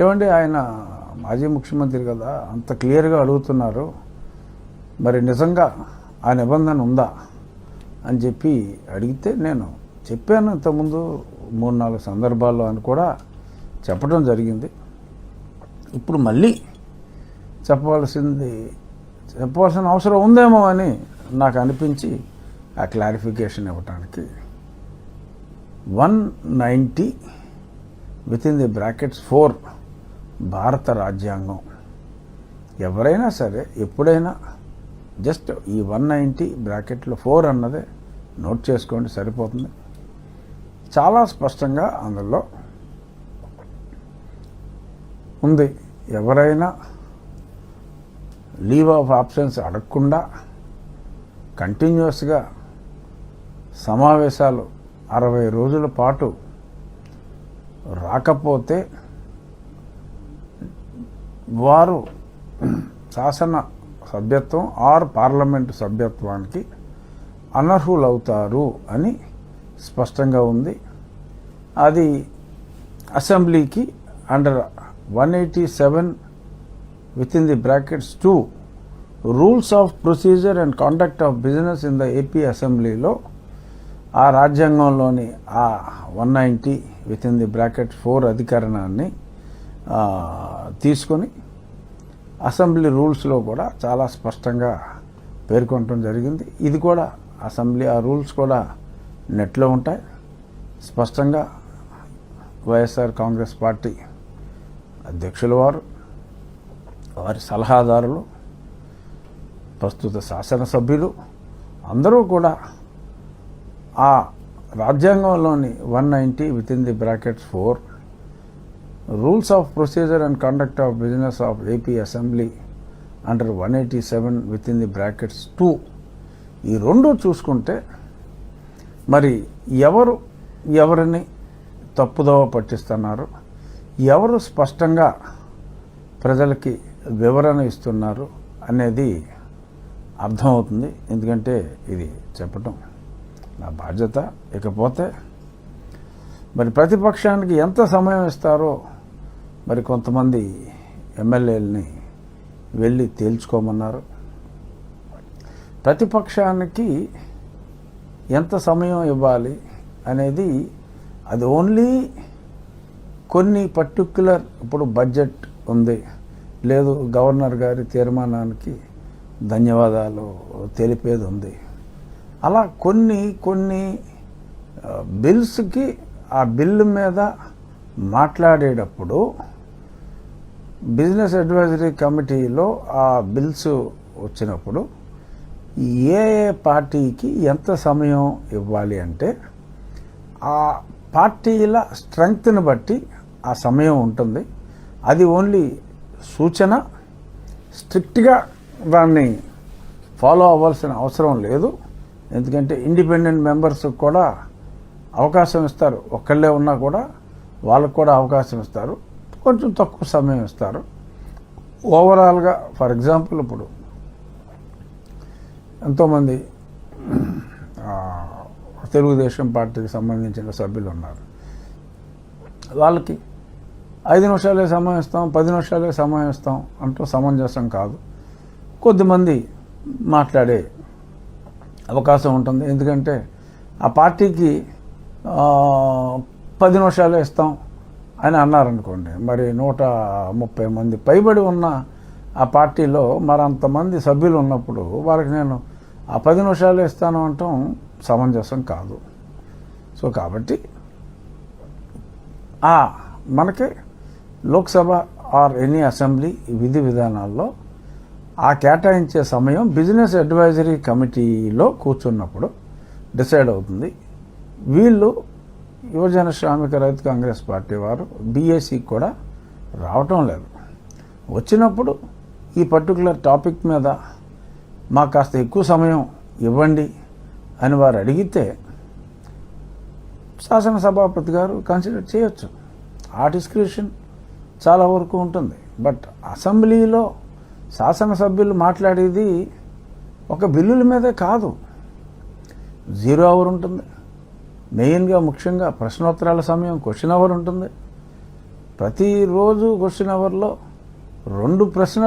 ఏమండి ఆయన మాజీ ముఖ్యమంత్రి కదా అంత క్లియర్గా అడుగుతున్నారు. మరి నిజంగా ఆ నిబంధన ఉందా అని చెప్పి అడిగితే నేను చెప్పాను ఇంతకుముందు మూడు నాలుగు సందర్భాల్లో అని కూడా చెప్పడం జరిగింది. ఇప్పుడు మళ్ళీ చెప్పవలసింది చెప్పవలసిన అవసరం ఉందేమో అని నాకు అనిపించి ఆ క్లారిఫికేషన్ ఇవ్వటానికి one ninety with in the brackets four భారత రాజ్యాంగం. ఎవరైనా సరే ఎప్పుడైనా జస్ట్ ఈ వన్ నైంటీ బ్రాకెట్లో ఫోర్ అన్నదే నోట్ చేసుకోండి సరిపోతుంది. చాలా స్పష్టంగా అందులో ఉంది. ఎవరైనా లీవ్ ఆఫ్ ఆప్షన్స్ అడగకుండా కంటిన్యూస్గా సమావేశాలు అరవై రోజుల పాటు రాకపోతే వారు శాసన సభ్యత్వం ఆర్ పార్లమెంటు సభ్యత్వానికి అనర్హులవుతారు అని స్పష్టంగా ఉంది. అది అసెంబ్లీకి under one eighty seven with in the brackets two rules of procedure and conduct of business in the AP అసెంబ్లీలో ఆ రాజ్యాంగంలోని ఆ one ninety with in the bracket four అధికరణాన్ని తీసుకొని అసెంబ్లీ రూల్స్లో కూడా చాలా స్పష్టంగా పేర్కొనటం జరిగింది. ఇది కూడా అసెంబ్లీ ఆ రూల్స్ కూడా నెట్లో ఉంటాయి. స్పష్టంగా వైఎస్ఆర్ కాంగ్రెస్ పార్టీ అధ్యక్షుల వారు వారి సలహాదారులు ప్రస్తుత శాసనసభ్యులు అందరూ కూడా ఆ రాజ్యాంగంలోని one ninety with in the brackets four rules of procedure and conduct of business of AP assembly under one eighty seven with in the brackets two ఈ రెండు చూసుకుంటే మరి ఎవరు ఎవరిని తప్పుదోవ పట్టిస్తున్నారు? ఎవరు స్పష్టంగా ప్రజలకి వివరణ ఇస్తున్నారు అనేది అర్థమవుతుంది. ఎందుకంటే ఇది చెప్పటం నా బాధ్యత. ఇకపోతే మరి ప్రతిపక్షానికి ఎంత సమయం ఇస్తారో మరి కొంతమంది ఎమ్మెల్యేలని వెళ్ళి తేల్చుకోమన్నారు. ప్రతిపక్షానికి ఎంత సమయం ఇవ్వాలి అనేది అది ఓన్లీ కొన్ని పర్టిక్యులర్ ఇప్పుడు బడ్జెట్ ఉంది. లేదు గవర్నర్ గారి తీర్మానానికి ధన్యవాదాలు తెలిపేది ఉంది. అలా కొన్ని కొన్ని బిల్స్కి ఆ బిల్లు మీద మాట్లాడేటప్పుడు బిజినెస్ అడ్వైజరీ కమిటీలో ఆ బిల్స్ వచ్చినప్పుడు ఏ ఏ పార్టీకి ఎంత సమయం ఇవ్వాలి అంటే ఆ పార్టీల స్ట్రెంగ్త్ని బట్టి ఆ సమయం ఉంటుంది. అది ఓన్లీ సూచన. స్ట్రిక్ట్గా దాన్ని ఫాలో అవ్వాల్సిన అవసరం లేదు. ఎందుకంటే ఇండిపెండెంట్ మెంబర్స్ కూడా అవకాశం ఇస్తారు. ఒక్కళ్ళే ఉన్నా కూడా వాళ్ళకు కూడా అవకాశం ఇస్తారు. కొంచెం తక్కువ సమయం ఇస్తారు. ఓవరాల్గా ఫర్ ఎగ్జాంపుల్ ఇప్పుడు ఎంతోమంది తెలుగుదేశం పార్టీకి సంబంధించిన సభ్యులు ఉన్నారు. వాళ్ళకి ఐదు నిమిషాలే సమయం ఇస్తాం పది నిమిషాలే సమయం ఇస్తాం అంటూ సమంజసం కాదు. కొద్దిమంది మాట్లాడే అవకాశం ఉంటుంది. ఎందుకంటే ఆ పార్టీకి పది నిమిషాలే ఇస్తాం అని అన్నారనుకోండి మరి నూట ముప్పై మంది పైబడి ఉన్న ఆ పార్టీలో మరి అంతమంది సభ్యులు ఉన్నప్పుడు వారికి నేను ఆ పది నిమిషాలు ఇస్తాను అంటాం సమంజసం కాదు. సో కాబట్టి మనకి లోక్సభ ఆర్ ఎనీ అసెంబ్లీ విధి విధానాల్లో ఆ కేటాయించే సమయం బిజినెస్ అడ్వైజరీ కమిటీలో కూర్చున్నప్పుడు డిసైడ్ అవుతుంది. వీళ్ళు యువజన శ్రామిక రైతు కాంగ్రెస్ పార్టీ వారు బీఏసీకి కూడా రావటం లేదు. వచ్చినప్పుడు ఈ పర్టికులర్ టాపిక్ మీద మాకు కాస్త ఎక్కువ సమయం ఇవ్వండి అని వారు అడిగితే శాసనసభాపతి గారు కన్సిడర్ చేయొచ్చు. ఆ డిస్క్రిప్షన్ చాలా వరకు ఉంటుంది. బట్ అసెంబ్లీలో శాసనసభ్యులు మాట్లాడేది ఒక బిల్లుల మీదే కాదు. జీరో అవర్ ఉంటుంది. మెయిన్గా ముఖ్యంగా ప్రశ్నోత్తరాల సమయం క్వశ్చన్ అవర్ ఉంటుంది. ప్రతిరోజు క్వశ్చన్ అవర్లో రెండు ప్రశ్నలు